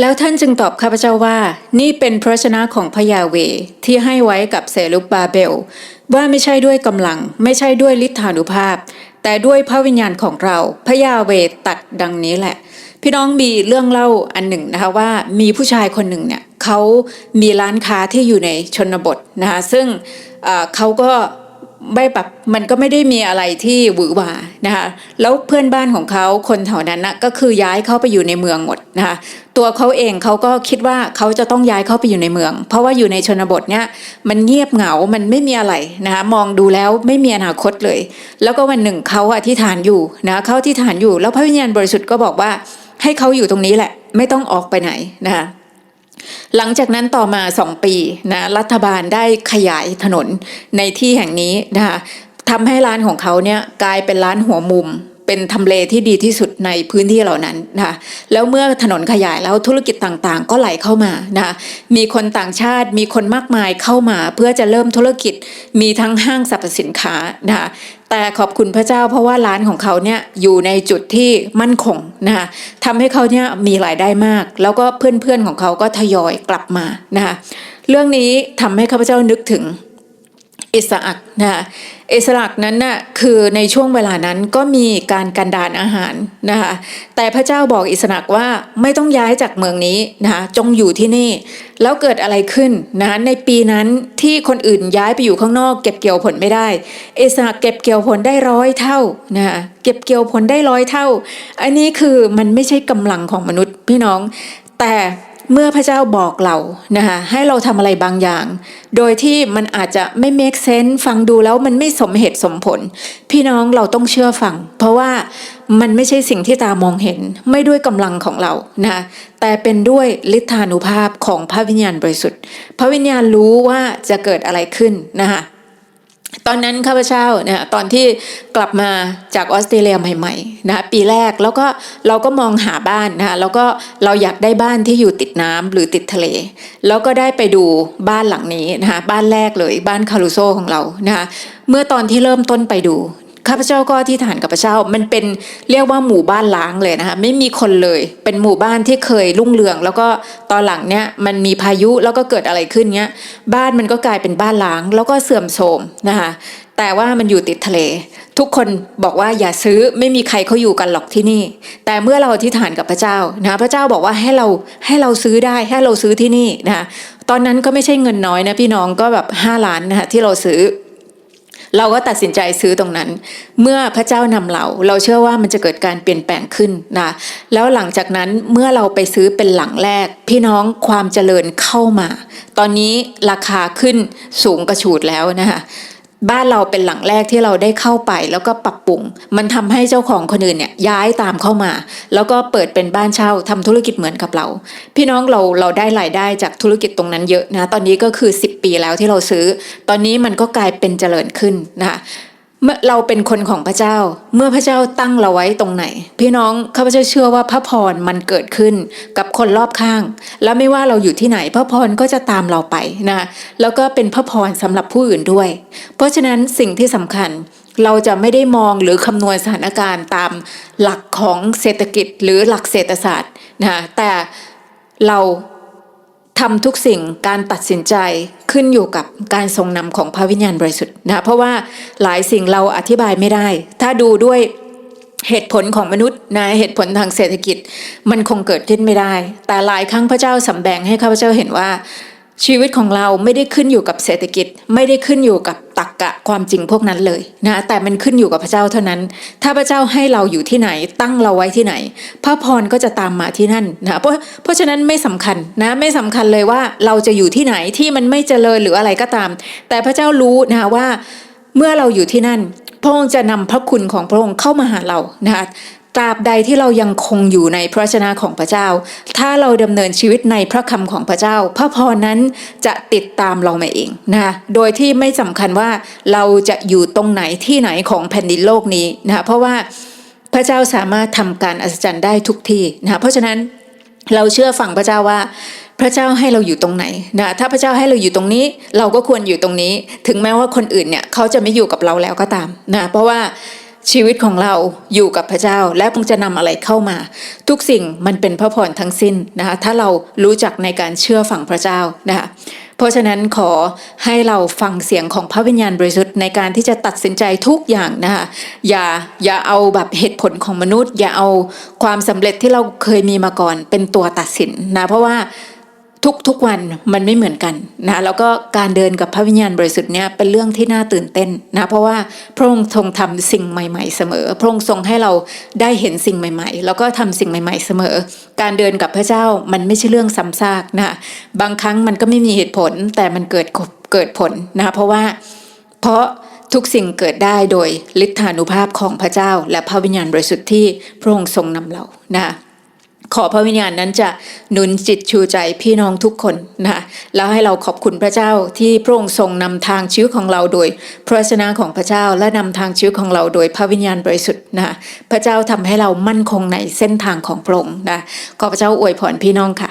แล้วท่านจึงตอบข้าพเจ้าว่า นี่เป็นพระชนะของพยาเวที่ให้ไว้กับเซรุบบาเบล ว่าไม่ใช่ด้วยกำลัง ไม่ใช่ด้วยฤทธานุภาพ แต่ด้วยพระวิญญาณของเราพยาเวตัดดังนี้แหละ พี่น้องมีเรื่องเล่าอันหนึ่งนะคะว่ามีผู้ชายคนหนึ่งเนี่ยเขามีร้านค้าที่อยู่ในชนบทนะคะซึ่งเอ่อเขาก็ไม่แบบมันก็ไม่ได้มีอะไรที่หวือหวานะคะแล้วเพื่อนบ้านของเขาคนแถวนั้นนะก็คือย้ายเข้าไปอยู่ในเมืองหมดนะคะ ตัวเขาเองเขาก็คิดว่าเขาจะต้องย้ายเข้าไปอยู่ในเมือง เพราะว่าอยู่ในชนบทเนี่ยมันเงียบเหงา มันไม่มีอะไรนะคะมองดูแล้วไม่มีอนาคตเลย แล้วก็วันหนึ่งเขาอธิษฐานอยู่นะเขาอธิษฐานอยู่ แล้วพระวิญญาณบริสุทธิ์ก็บอกว่าให้เขาอยู่ตรงนี้แหละ ไม่ต้องออกไปไหนนะคะหลังจากนั้นต่อมาสองปีนะรัฐบาลได้ขยายถนนในที่แห่งนี้นะคะทำให้ร้านของเขาเนี่ยกลายเป็นร้านหัวมุม เป็นทำเลที่ดีที่สุดในพื้นที่เหล่านั้นนะคะแล้วเมื่อถนนขยายแล้วธุรกิจต่างๆ ก็ไหลเข้ามานะคะมีคนต่างชาติมีคนมากมายเข้ามา เพื่อจะเริ่มธุรกิจมีทั้งห้างสรรพสินค้านะคะแต่ขอบคุณพระเจ้าเพราะว่าร้านของเขาเนี่ยอยู่ในจุดที่มั่นคงนะคะทำให้เขาเนี่ยมีรายได้มาก แล้วก็เพื่อนๆของเขาก็ทยอยกลับมานะคะเรื่องนี้ทำให้ข้าพเจ้านึกถึง อิสอักนะคะอิสอักนั้นน่ะคือในช่วงเวลานั้นก็มีการกันดานอาหารนะคะแต่พระเจ้าบอกอิสอักว่าไม่ต้องย้ายจากเมืองนี้นะคะจงอยู่ที่นี่ แล้วเกิดอะไรขึ้นนะคะในปีนั้นที่คนอื่นย้ายไปอยู่ข้างนอก เก็บเกี่ยวผลไม่ได้อิสอักเก็บเกี่ยวผลได้ร้อยเท่านะคะเก็บเกี่ยวผลได้ร้อยเท่า อันนี้คือมันไม่ใช่กำลังของมนุษย์พี่น้อง แต่ เมื่อพระเจ้าบอกเรานะคะให้เราทำอะไรบางอย่าง โดยที่มันอาจจะไม่ make sense ฟังดูแล้วมันไม่สมเหตุสมผล พี่น้องเราต้องเชื่อฟัง เพราะว่ามันไม่ใช่สิ่งที่ตามองเห็น ไม่ด้วยกำลังของเรานะคะแต่เป็นด้วยฤทธานุภาพของพระวิญญาณบริสุทธิ์ พระวิญญาณรู้ว่าจะเกิดอะไรขึ้นนะคะ ตอนนั้นข้าพเจ้าเนี่ยตอนที่กลับมาจากออสเตรเลียใหม่ๆนะปีแรกแล้วก็เราก็มองหาบ้านนะแล้วก็เราอยากได้บ้านที่อยู่ติดน้ำหรือติดทะเล แล้วก็ได้ไปดูบ้านหลังนี้นะคะบ้านแรกเลยบ้านคารุโซของเรานะคะเมื่อตอนที่เริ่มต้นไปดู ข้าพเจ้าก็อธิษฐานกับพระเจ้า มันเป็นเรียกว่าหมู่บ้านล้างเลยนะคะไม่มีคนเลย เป็นหมู่บ้านที่เคยรุ่งเรือง แล้วก็ตอนหลังเนี่ยมันมีพายุแล้วก็เกิดอะไรขึ้นเนี้ยบ้านมันก็กลายเป็นบ้านล้าง แล้วก็เสื่อมโทรมนะคะแต่ว่ามันอยู่ติดทะเล ทุกคนบอกว่าอย่าซื้อไม่มีใครเขาอยู่กันหรอกที่นี่ แต่เมื่อเราอธิษฐานกับพระเจ้านะพระเจ้าบอกว่าให้เราให้เราซื้อได้ให้เราซื้อที่นี่นะคะตอนนั้นก็ไม่ใช่เงินน้อยนะพี่น้องก็แบบ5ล้านนะคะที่เราซื้อ เราก็ตัดสินใจซื้อตรงนั้น เมื่อพระเจ้านำเรา เราเชื่อว่ามันจะเกิดการเปลี่ยนแปลงขึ้นนะแล้วหลังจากนั้นเมื่อเราไปซื้อเป็นหลังแรก พี่น้องความเจริญเข้ามา ตอนนี้ราคาขึ้นสูงกระฉูดแล้วนะคะ บ้านเราเป็นหลังแรกที่เราได้เข้าไปแล้วก็ปรับปรุง มันทำให้เจ้าของคนอื่นเนี่ยย้ายตามเข้ามา แล้วก็เปิดเป็นบ้านเช่าทำธุรกิจเหมือนกับเรา พี่น้องเราเราได้รายได้จากธุรกิจตรงนั้นเยอะนะ ตอนนี้ก็คือ 10 ปีแล้วที่เราซื้อ ตอนนี้มันก็กลายเป็นเจริญขึ้นนะคะ เมื่อเราเป็นคนของพระเจ้า เมื่อพระเจ้าตั้งเราไว้ตรงไหน พี่น้องข้าพเจ้าเชื่อว่าพระพรมันเกิดขึ้นกับคนรอบข้าง แล้วไม่ว่าเราอยู่ที่ไหน พระพรก็จะตามเราไปนะแล้วก็เป็นพระพรสำหรับผู้อื่นด้วย เพราะฉะนั้นสิ่งที่สำคัญเราจะไม่ได้มองหรือคำนวณสถานการณ์ตามหลักของเศรษฐกิจหรือหลักเศรษฐศาสตร์นะแต่เราทำทุกสิ่งการตัดสินใจ ขึ้นอยู่กับการทรงนำของพระวิญญาณบริสุทธิ์นะเพราะว่าหลายสิ่งเราอธิบายไม่ได้ ถ้าดูด้วยเหตุผลของมนุษย์นะเหตุผลทางเศรษฐกิจมันคงเกิดขึ้นไม่ได้ แต่หลายครั้งพระเจ้าสำแดงให้ข้าพเจ้าเห็นว่า ชีวิตของเราไม่ได้ขึ้นอยู่กับเศรษฐกิจ ไม่ได้ขึ้นอยู่กับตรรกกะความจริงพวกนั้นเลยนะแต่มันขึ้นอยู่กับพระเจ้าเท่านั้น ถ้าพระเจ้าให้เราอยู่ที่ไหน ตั้งเราไว้ที่ไหน พระพรก็จะตามมาที่นั่นนะเพราะเพราะฉะนั้นไม่สำคัญนะไม่สำคัญเลยว่าเราจะอยู่ที่ไหนที่มันไม่เจริญหรืออะไรก็ตาม แต่พระเจ้ารู้นะว่าเมื่อเราอยู่ที่นั่นพระองค์จะนำพระคุณของพระองค์เข้ามาหาเรานะคะ ตราบใดที่เรายังคงอยู่ในพระวจนะของพระเจ้า ถ้าเราดำเนินชีวิตในพระคำของพระเจ้า พระพรนั้นจะติดตามเรามาเองนะคะโดยที่ไม่สำคัญว่าเราจะอยู่ตรงไหนที่ไหนของแผ่นดินโลกนี้นะคะเพราะว่าพระเจ้าสามารถทำการอัศจรรย์ได้ทุกที่นะคะเพราะฉะนั้นเราเชื่อฟังพระเจ้าว่าพระเจ้าให้เราอยู่ตรงไหนนะถ้าพระเจ้าให้เราอยู่ตรงนี้ เราก็ควรอยู่ตรงนี้ ถึงแม้ว่าคนอื่นเนี่ยเขาจะไม่อยู่กับเราแล้วก็ตามนะเพราะว่า ชีวิตของเราอยู่กับพระเจ้า และพระองจะนำอะไรเข้ามา ทุกสิ่งมันเป็นพระพรทั้งสิ้นนะคะถ้าเรารู้จักในการเชื่อฝังพระเจ้านะคะเพราะฉะนั้นขอให้เราฟังเสียงของพระวิญญาณบริสุทธิ์ในการที่จะตัดสินใจทุกอย่างนะคะอย่าอย่าเอาแบบเหตุผลของมนุษย์ อย่าเอาความสำเร็จที่เราเคยมีมาก่อนเป็นตัวตัดสินนะเพราะว่า ทุกทุกวันมันไม่เหมือนกันนะแล้วก็การเดินกับพระวิญญาณบริสุทธิ์เนี่ยเป็นเรื่องที่น่าตื่นเต้นนะเพราะว่าพระองค์ทรงทำสิ่งใหม่ ๆ เสมอ พระองค์ทรงให้เราได้เห็นสิ่งใหม่ ๆ แล้วก็ทำสิ่งใหม่ ๆ เสมอ การเดินกับพระเจ้ามันไม่ใช่เรื่องซ้ำซากนะบางครั้งมันก็ไม่มีเหตุผลแต่มันเกิดเกิดผลนะเพราะว่าเพราะทุกสิ่งเกิดได้โดยฤทธานุภาพของพระเจ้า และพระวิญญาณบริสุทธิ์ที่พระองค์ทรงนำเรานะ ขอพระวิญญาณนั้นจะหนุนจิตชูใจพี่น้องทุกคนนะคะแล้วให้เราขอบคุณพระเจ้าที่พระองค์ทรงนำทางชีวิตของเราโดย พระชนะของพระเจ้าและนำทางชีวิตของเราโดยพระวิญญาณบริสุทธิ์นะคะพระเจ้าทำให้เรามั่นคงในเส้นทางของพระองค์นะขอพระเจ้าอวยพรพี่น้องค่ะ